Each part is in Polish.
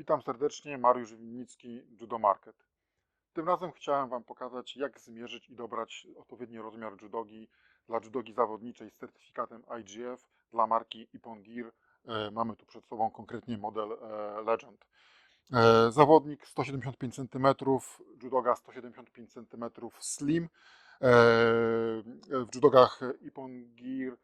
Witam serdecznie, Mariusz Winnicki, Judo Market. Tym razem chciałem Wam pokazać, jak zmierzyć i dobrać odpowiedni rozmiar judogi dla judogi zawodniczej z certyfikatem IGF dla marki Ippon Gear. E, Mamy tu przed sobą konkretnie model e, Legend. E, Zawodnik 175 cm, judoga 175 cm slim. W judogach Ippon Gear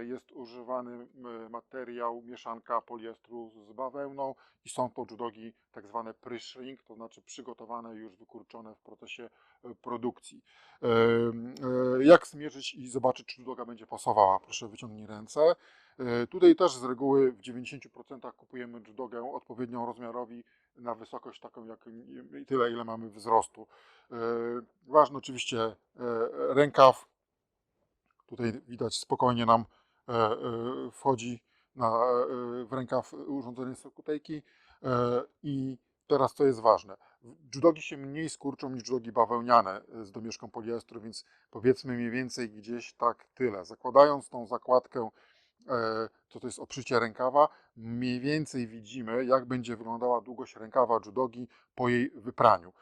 jest używany materiał mieszanka poliestru z bawełną i są to judogi tak zwane pre-shrink, to znaczy przygotowane już wykurczone w procesie e, produkcji. E, e, Jak zmierzyć i zobaczyć, czy judoga będzie pasowała? Proszę wyciągnij ręce. E, Tutaj też z reguły w 90% kupujemy judogę odpowiednią rozmiarowi na wysokość taką, jak tyle, ile mamy wzrostu. E, Ważny oczywiście e, rękaw. Tutaj widać spokojnie nam e, e, wchodzi na, e, w rękaw urządzenie Sokutejki i teraz co jest ważne. Judogi się mniej skurczą niż judogi bawełniane z domieszką poliestru, więc powiedzmy mniej więcej gdzieś tak tyle. Zakładając tą zakładkę, co to jest oprzycie rękawa, mniej więcej widzimy, jak będzie wyglądała długość rękawa judogi po jej wypraniu.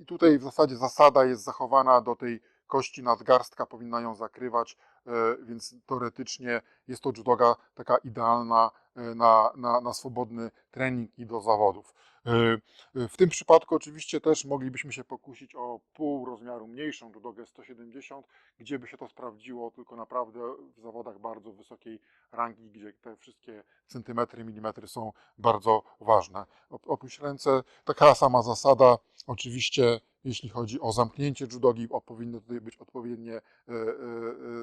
I tutaj w zasadzie zasada jest zachowana do tej kości nadgarstka, powinna ją zakrywać, e, więc teoretycznie jest to judoga taka idealna e, na, na, na swobodny trening i do zawodów. E, W tym przypadku oczywiście też moglibyśmy się pokusić o pół rozmiaru mniejszą judogę 170, gdzie by się to sprawdziło tylko naprawdę w zawodach bardzo wysokiej rangi, gdzie te wszystkie centymetry, milimetry są bardzo ważne. Op- Opuść ręce, taka sama zasada, oczywiście jeśli chodzi o zamknięcie judogi, powinno tutaj być odpowiednie e, e,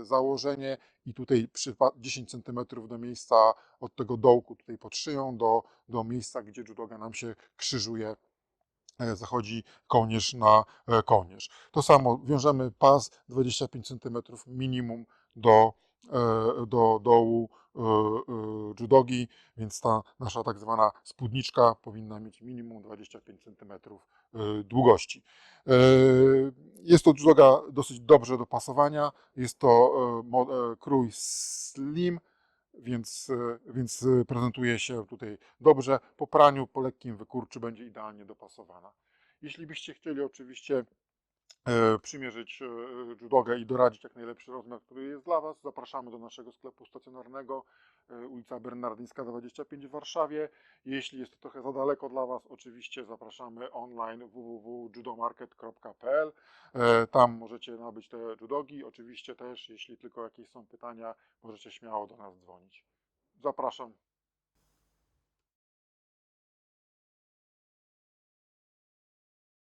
e, założenie i tutaj przypa- 10 cm do miejsca od tego dołku tutaj pod szyją do, do miejsca, gdzie judoga nam się krzyżuje zachodzi kołnierz na kołnierz. To samo wiążemy pas 25 cm minimum do, do dołu e, e, judogi, więc ta nasza tak zwana spódniczka powinna mieć minimum 25 cm e, długości. E, Jest to judoga dosyć dobrze do pasowania, jest to e, e, krój slim, więc, e, więc e, prezentuje się tutaj dobrze. Po praniu, po lekkim wykurczu będzie idealnie dopasowana. Jeśli byście chcieli oczywiście e, przymierzyć e, judogę i doradzić jak najlepszy rozmiar, który jest dla Was, zapraszamy do naszego sklepu stacjonarnego, e, ulica Bernardyńska 25 w Warszawie. Jeśli jest to trochę za daleko dla Was, oczywiście zapraszamy online www.judomarket.pl. E, Tam możecie nabyć te judogi. Oczywiście też, jeśli tylko jakieś są pytania, możecie śmiało do nas dzwonić. Zapraszam